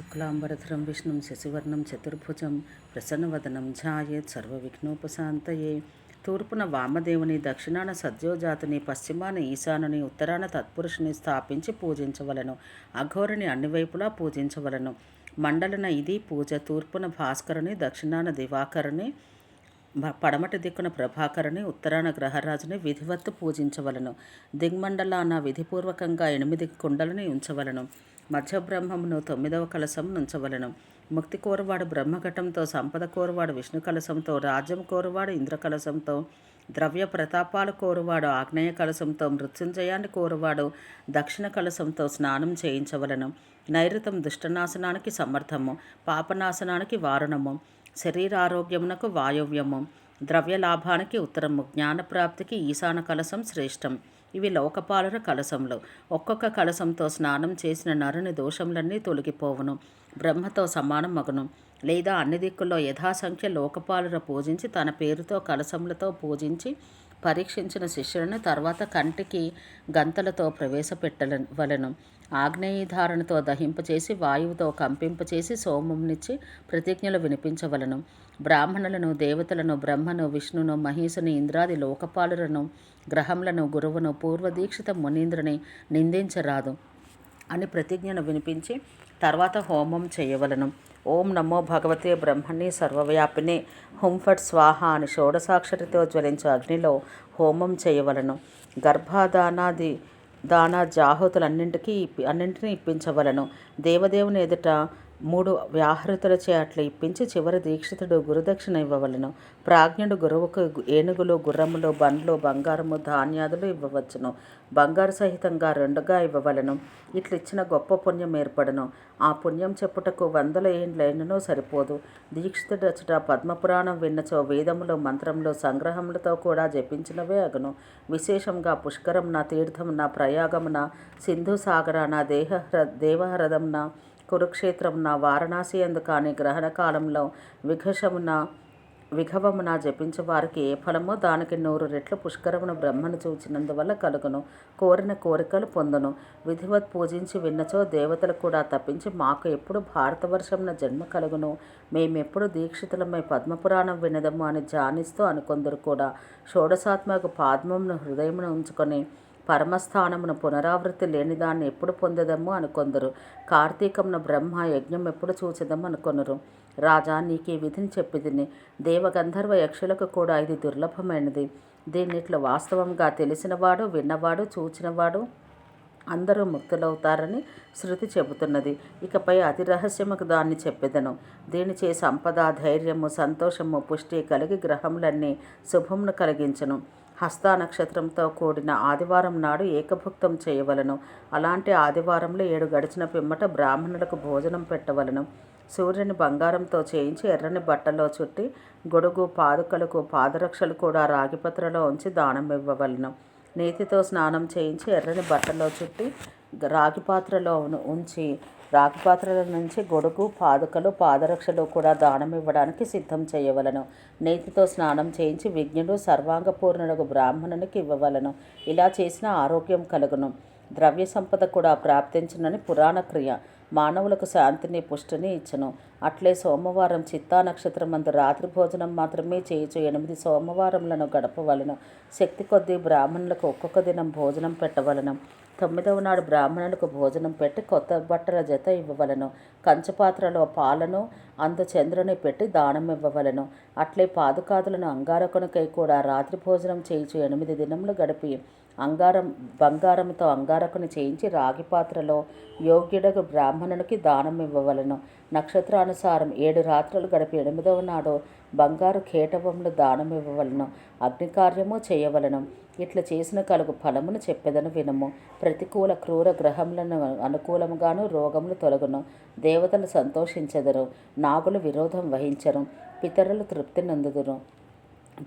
శుక్లాంబరధరం విష్ణుం శశివర్ణం చతుర్భుజం ప్రసన్నవదనం ఝాయేత్ సర్వవిఘ్నోపశాంతయే తూర్పున వామదేవుని దక్షిణాన సద్యోజాతుని పశ్చిమాన ఈశానుని ఉత్తరాన తత్పురుషుని స్థాపించి పూజించవలను। అఘోరిని అన్ని వైపులా పూజించవలను। మండలన ఇది పూజ తూర్పున భాస్కరుని దక్షిణాన దివాకరుని పడమటి దిక్కున ప్రభాకరుని ఉత్తరాన గ్రహరాజుని విధివత్తు పూజించవలను। దిగ్మండలాన విధిపూర్వకంగా ఎనిమిది కుండలని ఉంచవలను। మధ్యబ్రహ్మమును తొమ్మిదవ కలశం ఉంచవలను ముక్తి కోరువాడు బ్రహ్మఘటంతో సంపద కోరువాడు విష్ణు కలశంతో రాజ్యం కోరువాడు ఇంద్ర కలశంతో ద్రవ్య ప్రతాపాలు కోరువాడు ఆగ్నేయ కలశంతో మృత్యుంజయాన్ని కోరువాడు దక్షిణ కలశంతో స్నానం చేయించవలను. నైరుతం దుష్టనాశనానికి సమర్థము పాపనాశనానికి వారణము. శరీరారోగ్యమునకు వాయవ్యము. ద్రవ్య లాభానికి ఉత్తరము జ్ఞానప్రాప్తికి ఈశాన కలశం శ్రేష్టం. ఇవి లోకపాలుర కలశంలో. ఒక్కొక్క కలశంతో స్నానం చేసిన నరుని దోషములన్నీ తొలగిపోవును. బ్రహ్మతో సమానం మగును. లేదా అన్ని దిక్కుల్లో యథాసంఖ్య లోకపాలుర పూజించి తన పేరుతో కలసములతో పూజించి పరీక్షించిన శిష్యులను తర్వాత కంటికి గంతలతో ప్రవేశపెట్టవలను ఆగ్నేయధారణతో దహింపచేసి వాయువుతో కంపింపచేసి సోమమునిచ్చి ప్రతిజ్ఞలు వినిపించవలను. బ్రాహ్మణులను దేవతలను బ్రహ్మను విష్ణును మహేశుని ఇంద్రాది లోకపాలులను గ్రహములను గురువును పూర్వదీక్షిత మునీంద్రుని నిందించరాదు అని ప్రతిజ్ఞను వినిపించి తర్వాత హోమం చేయవలను. ఓం నమో భగవతే బ్రహ్మణి సర్వవ్యాపిని. హుంఫట్ స్వాహ అని షోడసాక్షరితో జ్వలించే అగ్నిలో హోమం చేయవలను. గర్భాదానాది దాన జాహుతులన్నింటికీ ఇప్పి అన్నింటినీ ఇప్పించవలను. దేవదేవుని ఎదుట మూడు వ్యాహృతులచే అట్లు ఇప్పించి చివరి దీక్షితుడు గురుదక్షిణ ఇవ్వవలను. ప్రాజ్ఞుడు గురువుకు ఏనుగులు గుర్రములు బండ్లు బంగారము ధాన్యాదులు ఇవ్వవచ్చును. బంగారు సహితంగా రెండుగా ఇవ్వవలను. ఇట్లిచ్చిన గొప్ప పుణ్యం ఏర్పడను. ఆ పుణ్యం చెప్పుటకు వందల ఏండ్లైనను సరిపోదు. దీక్షితుడచట పద్మపురాణం విన్నచో వేదములు మంత్రములు సంగ్రహములతో కూడా జపించినవే అగును. విశేషంగా పుష్కరంన తీర్థమున ప్రయాగమున సింధు సాగరాన దేహ దేవహ్రదమున కురుక్షేత్రమున వారణాసి అందు కానీ గ్రహణ కాలంలో విఘషమున విఘవమున జపించే వారికి ఏ ఫలమో దానికి నూరు రెట్లు పుష్కరమును బ్రహ్మను చూచినందువల్ల కలుగును. కోరిన కోరికలు పొందును. విధివత్ పూజించి విన్నచో దేవతలు కూడా తప్పించి మాకు ఎప్పుడు భారతవర్షమున జన్మ కలుగును. మేమెప్పుడు దీక్షితులమై పద్మపురాణం వినదము అని జానిస్తూ అనుకొందరు కూడా. షోడశాత్మకు పాద్మమును హృదయమును ఉంచుకొని పరమస్థానమును పునరావృత్తి లేని దాన్ని ఎప్పుడు పొందదము అనుకొందరు. కార్తీకమున బ్రహ్మ యజ్ఞం ఎప్పుడు చూచెదము అనుకొనరు. రాజా నీకు ఈ విధిని చెప్పిదిని. దేవగంధర్వ యక్షులకు కూడా ఇది దుర్లభమైనది. దీన్నిట్లో వాస్తవంగా తెలిసినవాడు విన్నవాడు చూచినవాడు అందరూ ముక్తులవుతారని శృతి చెబుతున్నది. ఇకపై అతి రహస్యముకు దాన్ని చెప్పెదను. దీనిచే సంపద ధైర్యము సంతోషము పుష్టి కలిగి గ్రహములన్నీ శుభమును కలిగించను. హస్త నక్షత్రంతో కూడిన ఆదివారం నాడు ఏకభుక్తం చేయవలను. అలాంటి ఆదివారంలో ఏడు గడిచిన పిమ్మట బ్రాహ్మణులకు భోజనం పెట్టవలను. సూర్యుని బంగారంతో చేయించి ఎర్రని బట్టలో చుట్టి గొడుగు పాదుకలకు పాదరక్షలు కూడా రాగిపత్రలో ఉంచి దానం ఇవ్వవలను. నీతితో స్నానం చేయించి ఎర్రని బట్టలో చుట్టి రాగి పాత్రలో ఉంచి రాకపాత్రల నుంచి గొడుగు పాదుకలు పాదరక్షలు కూడా దానం ఇవ్వడానికి సిద్ధం చేయవలను. నేతితో స్నానం చేయించి విజ్ఞుడు సర్వాంగపూర్ణుడు బ్రాహ్మణునికి ఇవ్వవలను. ఇలా చేసిన ఆరోగ్యం కలుగును. ద్రవ్య సంపద కూడా ప్రాప్తించునని పురాణ క్రియ. మానవులకు శాంతిని పుష్టిని ఇచ్చను. అట్లే సోమవారం చిత్తా నక్షత్రం అందు రాత్రి భోజనం మాత్రమే చేయుచు ఎనిమిది సోమవారములను గడపవలను. శక్తి కొద్దీ బ్రాహ్మణులకు ఒక్కొక్క దినం భోజనం పెట్టవలను. తొమ్మిదవ నాడు బ్రాహ్మణులకు భోజనం పెట్టి కొత్త బట్టల జత ఇవ్వవలను. కంచపాత్రలో పాలను అందు చంద్రుని పెట్టి దానం ఇవ్వవలను. అట్లే పాదుకాదులను అంగారకునికై కూడా రాత్రి భోజనం చేయుచు ఎనిమిది దినములు గడిపి అంగారం బంగారంతో అంగారకుని చేయించి రాగి పాత్రలో యోగ్యుడకు బ్రాహ్మణునికి దానం ఇవ్వవలను. నక్షత్రానుసారం ఏడు రాత్రులు గడిపి ఎనిమిదవ నాడు బంగారు కేటవములు దానం ఇవ్వవలను. అగ్నికార్యము చేయవలను. ఇట్లా చేసిన కలుగు ఫలమును చెప్పెదను వినము. ప్రతికూల క్రూర గ్రహములను అనుకూలముగాను రోగములు తొలగును. దేవతలు సంతోషించెదరు. నాగులు విరోధం వహించరు. పితరులు తృప్తి నందుదురు.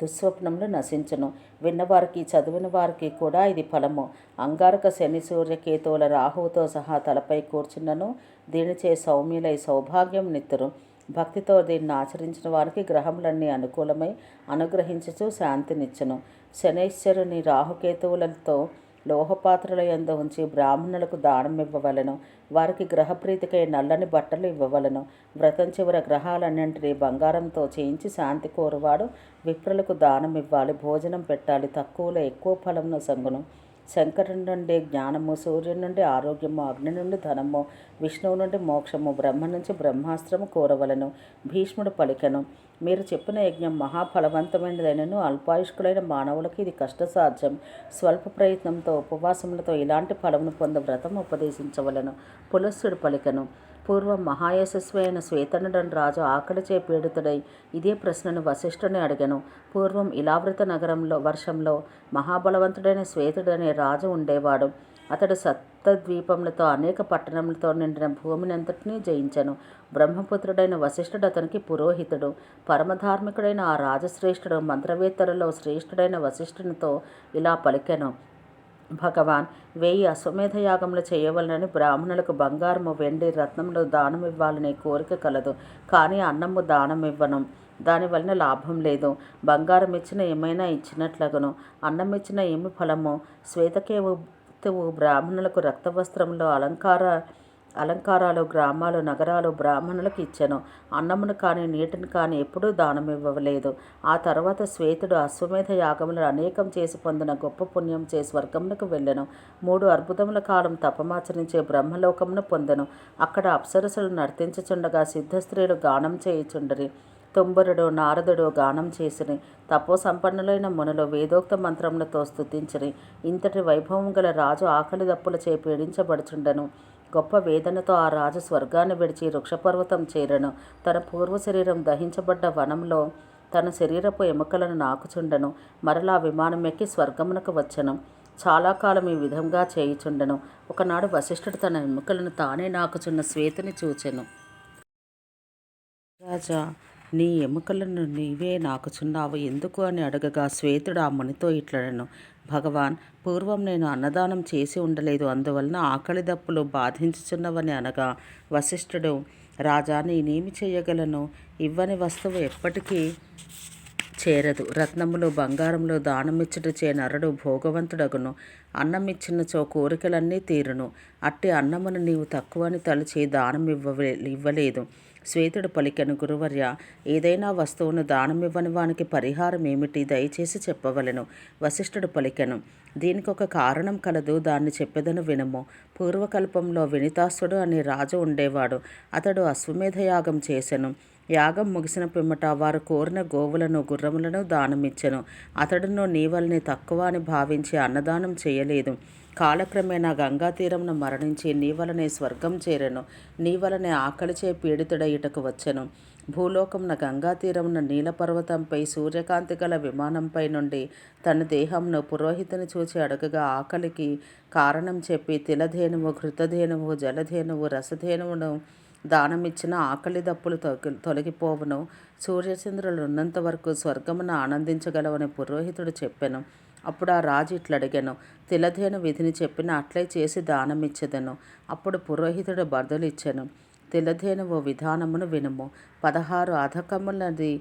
దుస్వప్నములు నశించును. విన్నవారికి చదివిన వారికి కూడా ఇది ఫలము. అంగారక శని సూర్యకేతువుల రాహువుతో సహా తలపై కూర్చున్నను. దీనిచే సౌమ్యులై సౌభాగ్యం నిత్తురు. భక్తితో దీన్ని ఆచరించిన వారికి గ్రహములన్నీ అనుకూలమై అనుగ్రహించుచు శాంతినిచ్చును. శనైశ్వరుని రాహుకేతువులతో లోహపాత్రల యందు ఉంచి బ్రాహ్మణులకు దానం ఇవ్వవలను. వారికి గ్రహప్రీతికై నల్లని బట్టలు ఇవ్వవలను. వ్రతం చివర గ్రహాలన్నింటినీ బంగారంతో చేయించి శాంతి కోరువాడు. విప్రులకు దానం ఇవ్వాలి. భోజనం పెట్టాలి. తక్కువలో ఎక్కువ ఫలంను సంగును. శంకరుని నుండి జ్ఞానము సూర్యుని నుండి ఆరోగ్యము అగ్ని నుండి ధనము విష్ణువు నుండి మోక్షము బ్రహ్మ నుంచి బ్రహ్మాస్త్రము కోరవలను భీష్ముడు పలికను. మీరు చెప్పిన యజ్ఞం మహాఫలవంతమైనదైనను అల్పాయుష్కులైన మానవులకు ఇది కష్టసాధ్యం. స్వల్ప ప్రయత్నంతో ఉపవాసములతో ఇలాంటి ఫలమును పొంద వ్రతం ఉపదేశించవలను. పులస్సుడు పలికను. పూర్వం మహాయశస్వి అయిన శ్వేతనుడన్ రాజు ఆకలిచే పీడితుడై ఇదే ప్రశ్నను వశిష్ఠుని అడిగను. పూర్వం ఇలావృత నగరంలో వర్షంలో మహాబలవంతుడైన శ్వేతుడనే రాజు ఉండేవాడు. అతడు సప్తద్వీపములతో అనేక పట్టణములతో నిండిన భూమినంతటినీ జయించను. బ్రహ్మపుత్రుడైన వశిష్ఠుడు అతనికి పురోహితుడు. పరమధార్మికుడైన ఆ రాజశ్రేష్ఠుడు మంత్రవేత్తలలో శ్రేష్ఠుడైన వశిష్ఠునితో ఇలా పలికెను. భగవాన్ వెయ్యి అశ్వమేధ యాగములు చేయవలనని బ్రాహ్మణులకు బంగారము వెండి రత్నములు దానం ఇవ్వాలనే కోరిక కలదు. కానీ అన్నము దానం ఇవ్వను. దానివలన లాభం లేదు. బంగారం ఇచ్చిన ఏమైనా ఇచ్చినట్లగును. అన్నం ఇచ్చిన ఏమి ఫలము? శ్వేతకేవు బ్రాహ్మణులకు రక్తవస్త్రంలో అలంకార అలంకారాలు గ్రామాలు నగరాలు బ్రాహ్మణులకు ఇచ్చెను. అన్నమును కానీ నీటిని కానీ ఎప్పుడూ దానం ఇవ్వలేదు ఆ తర్వాత శ్వేతుడు అశ్వమేధ యాగములను అనేకం చేసి పొందిన గొప్ప పుణ్యం చేసి స్వర్గమునకు వెళ్ళెను. మూడు అద్భుతముల కాలం తపమాచరించే బ్రహ్మలోకమును పొందెను. అక్కడ అప్సరసులు నర్తించుచుండగా సిద్ధ స్త్రీలు గానం చేయుచుండరి. తుంబరుడు నారదుడు గానం చేసిరి. తపో సంపన్నులైన మునులు వేదోక్త మంత్రములతో స్థుతించిరి ఇంతటి వైభవం గల రాజు ఆకలి దప్పులచే పీడించబడుచుండెను. గొప్ప వేదనతో ఆ రాజు స్వర్గాన్ని విడిచి వృక్షపర్వతం చేరను. తన పూర్వ శరీరం దహించబడ్డ వనంలో తన శరీరపు ఎముకలను నాకుచుండెను. మరలా విమానం ఎక్కి స్వర్గమునకు వచ్చెను. చాలా కాలం ఈ విధంగా చేయుచుండెను. ఒకనాడు వశిష్ఠుడు తన ఎముకలను తానే నాకుచున్న శ్వేతని చూచెను. రాజా నీ ఎముకలను నీవే నాకుచున్నావు ఎందుకు అని అడగగా శ్వేతుడు ఆ మునితో ఇట్లడను భగవాన్ పూర్వం నేను అన్నదానం చేసి ఉండలేదు. అందువలన ఆకలి దప్పులు బాధించుచున్నవని అనగా వశిష్ఠుడు రాజా నేనేమి చేయగలను? ఇవ్వని వస్తువు ఎప్పటికీ చేరదు. రత్నములు బంగారములు దానమిచ్చుటచే నరుడు భోగవంతుడగును. అన్నమిచ్చినచో కోరికలన్నీ తీరును. అట్టి అన్నమును నీవు తక్కువని తలచి దానం ఇవ్వలే ఇవ్వలేదు. శ్వేతుడు పలికెను గురువర్య ఏదైనా వస్తువును దానమివ్వని వానికి పరిహారం ఏమిటి? దయచేసి చెప్పవలెను. వశిష్ఠుడు పలికెను దీనికి ఒక కారణం కలదు దాన్ని చెప్పెదను వినము. పూర్వకల్పంలో వినితాసుడు అనే రాజు ఉండేవాడు. అతడు అశ్వమేధ యాగం చేసెను. యాగం ముగిసిన పిమ్మట వారు కోరిన గోవులను గుర్రములను దానమిచ్చెను. అతడును నీవల్ని తక్కువ అని భావించి అన్నదానం చేయలేదు. కాలక్రమేణా గంగాతీరమున మరణించి నీ వలనే స్వర్గం చేరెను నీ వలనే ఆకలిచే పీడితుడ ఇటకు వచ్చెను. భూలోకమున గంగాతీరమున నీలపర్వతంపై సూర్యకాంతి గల విమానంపై నుండి తన దేహంను పురోహితుని చూచి అడగగా ఆకలికి కారణం చెప్పి తిలధేనువు ఘృతధేనువు జలధేనువు రసధేనువును దానమిచ్చిన ఆకలి దప్పులు తొలగిపోవును. సూర్యచంద్రులు ఉన్నంత వరకు స్వర్గమున ఆనందించగలవని పురోహితుడు చెప్పెను. అప్పుడు ఆ రాజు ఇట్లడిగాను తిలధేను విధిని చెప్పిన అట్లే చేసి దానమిచ్చెదను. అప్పుడు పురోహితుడు బర్దులిచ్చెను తిలధేను ఓ విధానమును వినుము. పదహారు అధకములది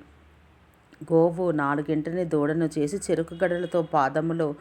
గోవు నాలుగింటిని దూడను చేసి చెరుకు గడలతో పాదములు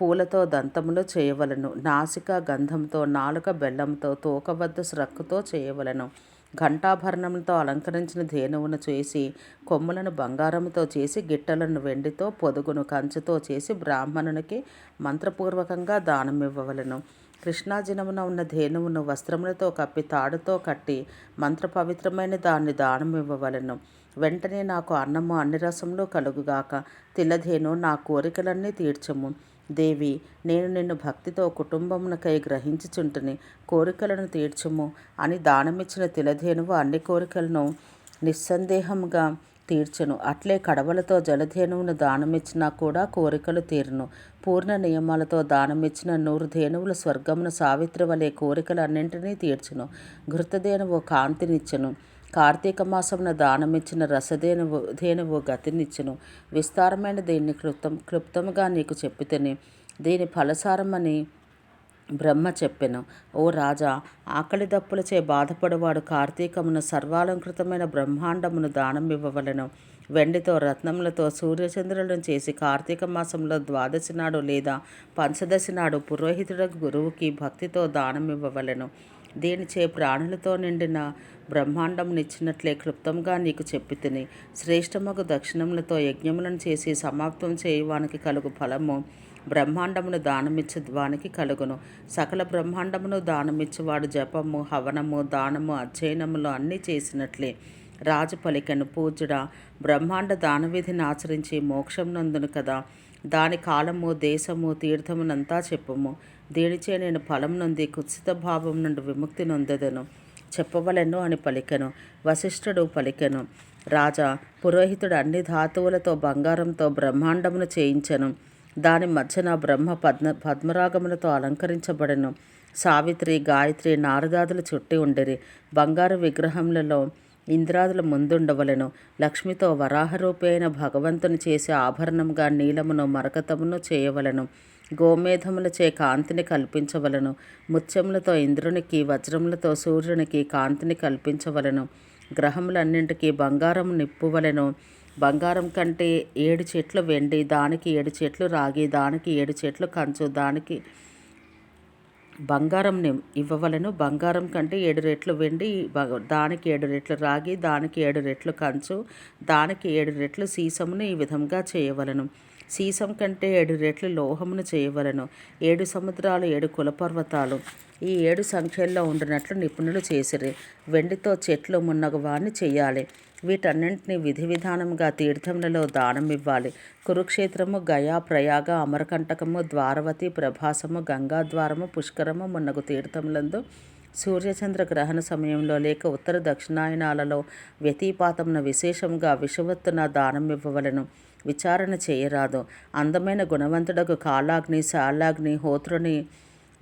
పూలతో దంతములు చేయవలను. నాసిక గంధంతో నాలుక బెల్లంతో తోక వద్ద స్రక్కుతో చేయవలను. ఘంటాభరణంతో అలంకరించిన ధేనువును చేసి కొమ్ములను బంగారంతో చేసి గిట్టలను వెండితో పొదుగును కంచుతో చేసి బ్రాహ్మణునికి మంత్రపూర్వకంగా దానం ఇవ్వవలను కృష్ణాజినమున ఉన్న ధేనువును వస్త్రములతో కప్పి తాడుతో కట్టి మంత్ర పవిత్రమైన దాన్ని దానమివ్వవలను. వెంటనే నాకు అన్నము అన్ని రసములు కలుగుగాక తిలధేను నా కోరికలన్నీ తీర్చము. దేవి నేను నిన్ను భక్తితో కుటుంబమునకై గ్రహించుచుంటుని. కోరికలను తీర్చుము అని దానమిచ్చిన తిలధేనువు అన్ని కోరికలను నిస్సందేహంగా తీర్చును. అట్లే కడవలతో జలధేనువును దానమిచ్చినా కూడా కోరికలు తీరును. పూర్ణ నియమాలతో దానమిచ్చిన నూరు ధేనువులు స్వర్గమును సావిత్రి వలె కోరికలన్నింటినీ తీర్చును. ఘృతధేనువు కాంతినిచ్చును. కార్తీక మాసమున దానమిచ్చిన రసధేనువు ధేనువు గతినిచ్చును విస్తారమైన దీన్ని క్లుప్తం క్లుప్తముగా నీకు చెప్పితేని. దీని ఫలసారమని బ్రహ్మ చెప్పెను. ఓ రాజా ఆకలి దప్పులచే బాధపడువాడు కార్తీకమున సర్వాలంకృతమైన బ్రహ్మాండమును దానం ఇవ్వవలను వెండితో రత్నములతో సూర్యచంద్రులను చేసి కార్తీక మాసంలో ద్వాదశి నాడు లేదా పంచదశి నాడు పురోహితుడు గురువుకి భక్తితో దానం ఇవ్వవలను దీనిచే ప్రాణులతో నిండిన బ్రహ్మాండమునిచ్చినట్లే క్లుప్తంగా నీకు చెప్పి తిని శ్రేష్టమగు దక్షిణములతో యజ్ఞములను చేసి సమాప్తం చేయువానికి కలుగు ఫలము బ్రహ్మాండమును దానమిచ్చువానికి కలుగును. సకల బ్రహ్మాండమును దానమిచ్చువాడు జపము హవనము దానము అధ్యయనములు అన్నీ చేసినట్లే. రాజు పలికెను పూజుడ బ్రహ్మాండ దానవిధిని ఆచరించి మోక్షం నందును కదా. దాని కాలము దేశము తీర్థమునంతా చెప్పుము. దీనిచే నేను ఫలం నుండి కుత్సిత భావం నుండి విముక్తి నొందెదను? చెప్పవలెను అని పలికెను. వశిష్ఠుడు పలికెను. రాజా పురోహితుడు అన్ని ధాతువులతో బంగారంతో బ్రహ్మాండమును చేయించను. దాని మధ్యన బ్రహ్మ పద్మ పద్మరాగములతో అలంకరించబడను. సావిత్రి గాయత్రి నారదాదులు చుట్టి ఉండిరి. బంగారు విగ్రహములలో ఇంద్రాదుల ముందుండవలను. లక్ష్మితో వరాహరూపైన భగవంతుని చేసే ఆభరణంగా నీలమును మరకతమును చేయవలను. గోమేధములచే కాంతిని కల్పించవలను. ముత్యములతో ఇంద్రునికి వజ్రములతో సూర్యునికి కాంతిని కల్పించవలను. గ్రహములన్నింటికీ బంగారం నిప్పువలను. బంగారం కంటే ఏడు చెట్లు వెండి దానికి ఏడు చెట్లు రాగి దానికి ఏడు చెట్లు కంచు దానికి బంగారం ఇవ్వవలను. బంగారం కంటే ఏడు రెట్లు వెండి దానికి ఏడు రెట్లు రాగి దానికి ఏడు రెట్లు కంచు దానికి ఏడు రెట్లు సీసమును ఈ విధంగా చేయవలను. సీసం కంటే ఏడు రెట్లు లోహమును చేయవలను. ఏడు సముద్రాలు ఏడు కులపర్వతాలు. ఈ ఏడు సంఖ్యల్లో ఉండినట్లు నిపుణులు చేసిరి. వెండితో చెట్లు మున్నగవాన్ని చేయాలి. వీటన్నింటినీ విధి విధానంగా తీర్థములలో దానం ఇవ్వాలి. కురుక్షేత్రము గయా ప్రయాగ అమరకంటకము ద్వారవతి ప్రభాసము గంగాద్వారము పుష్కరము మున్నగు తీర్థములందు సూర్యచంద్ర గ్రహణ సమయంలో లేక ఉత్తర దక్షిణాయనాలలో వ్యతిపాతంన విశేషంగా విషవత్తున దానం ఇవ్వవలను. విచారణ చేయరాదు. అందమైన గుణవంతుడకు కాలాగ్ని శాలాగ్ని హోత్రుని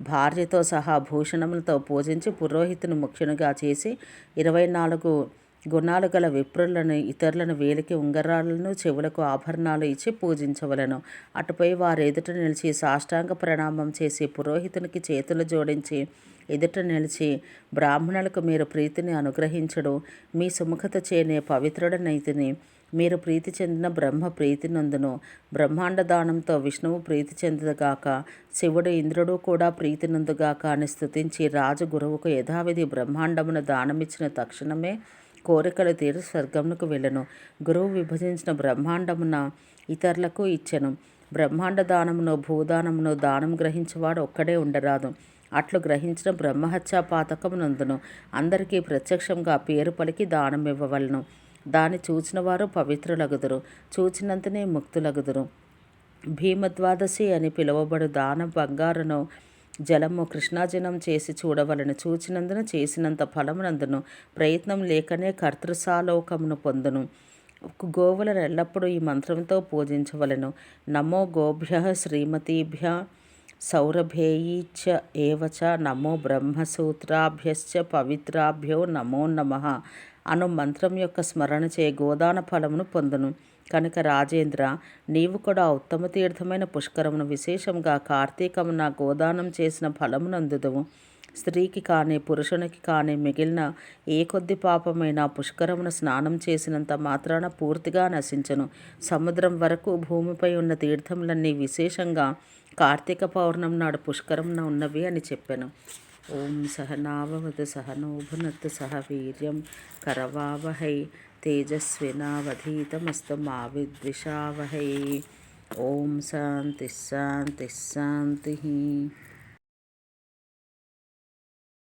భార్యతో సహా భూషణములతో పూజించి పురోహితుని ముఖ్యునిగా చేసి ఇరవై నాలుగు గుణాలు గల విప్రులను ఇతరులను వేలికి ఉంగరాలను చెవులకు ఆభరణాలు ఇచ్చి పూజించవలను. అటుపై వారు ఎదుట నిలిచి సాష్టాంగ ప్రణామం చేసి పురోహితునికి చేతులు జోడించి ఎదుట నిలిచి బ్రాహ్మణులకు మీరు ప్రీతిని అనుగ్రహించడు. మీ సుముఖత చేనే పవిత్రుడనైతిని. మీరు ప్రీతి చెందిన బ్రహ్మ ప్రీతి నందును. బ్రహ్మాండ దానంతో విష్ణువు ప్రీతి చెందుగాక శివుడు ఇంద్రుడు కూడా ప్రీతి నందుగాక అని స్థుతించి రాజు గురువుకు యథావిధి బ్రహ్మాండమును దానమిచ్చిన తక్షణమే కోరికలు తీరు స్వర్గమునకు వెళ్ళను. గురువు విభజించిన బ్రహ్మాండమున ఇతరులకు ఇచ్చెను. బ్రహ్మాండ దానమును భూదానమును దానం గ్రహించేవాడు ఒక్కడే ఉండరాదు. అట్లు గ్రహించిన బ్రహ్మహత్యా పాతకమునందును అందరికీ ప్రత్యక్షంగా పేరు పలికి దానం ఇవ్వవలను దాన్ని చూచిన వారు పవిత్రులగుదురు. చూచినంతనే ముక్తులగుదురు. భీమద్వాదశి అని పిలువబడు దాన బంగారును జలము కృష్ణాజనం చేసి చూడవలను. చూచినందున చేసినంత ఫలమునందును ప్రయత్నం లేకనే కర్తృసాలోకమును పొందును. గోవులను ఎల్లప్పుడూ ఈ మంత్రంతో పూజించవలను. నమో గోభ్య శ్రీమతీభ్య సౌరభేయీచ ఏవచ నమో బ్రహ్మసూత్రాభ్యశ్చ పవిత్రాభ్యో నమో నమ అను మంత్రం యొక్క స్మరణ చే గోదాన ఫలమును పొందును. కనుక రాజేంద్ర నీవు కూడా ఉత్తమ తీర్థమైన పుష్కరమును విశేషంగా కార్తీకమున గోదానం చేసిన ఫలమునందుదువు. స్త్రీకి కానీ పురుషునికి కానీ మిగిలిన ఏ కొద్ది పాపమైన పుష్కరమున స్నానం చేసినంత మాత్రాన పూర్తిగా నశించను. సముద్రం వరకు భూమిపై ఉన్న తీర్థములన్నీ విశేషంగా కార్తీక పౌర్ణం నాడు పుష్కరమున ఉన్నవి అని చెప్పాను. ఓం సహనావవతు సహనోభునత్తు సహ వీర్యం కరవావహై తేజస్వినావధీతమస్తు మా విద్విషావహై ఓం శాంతి శాంతి శాంతి.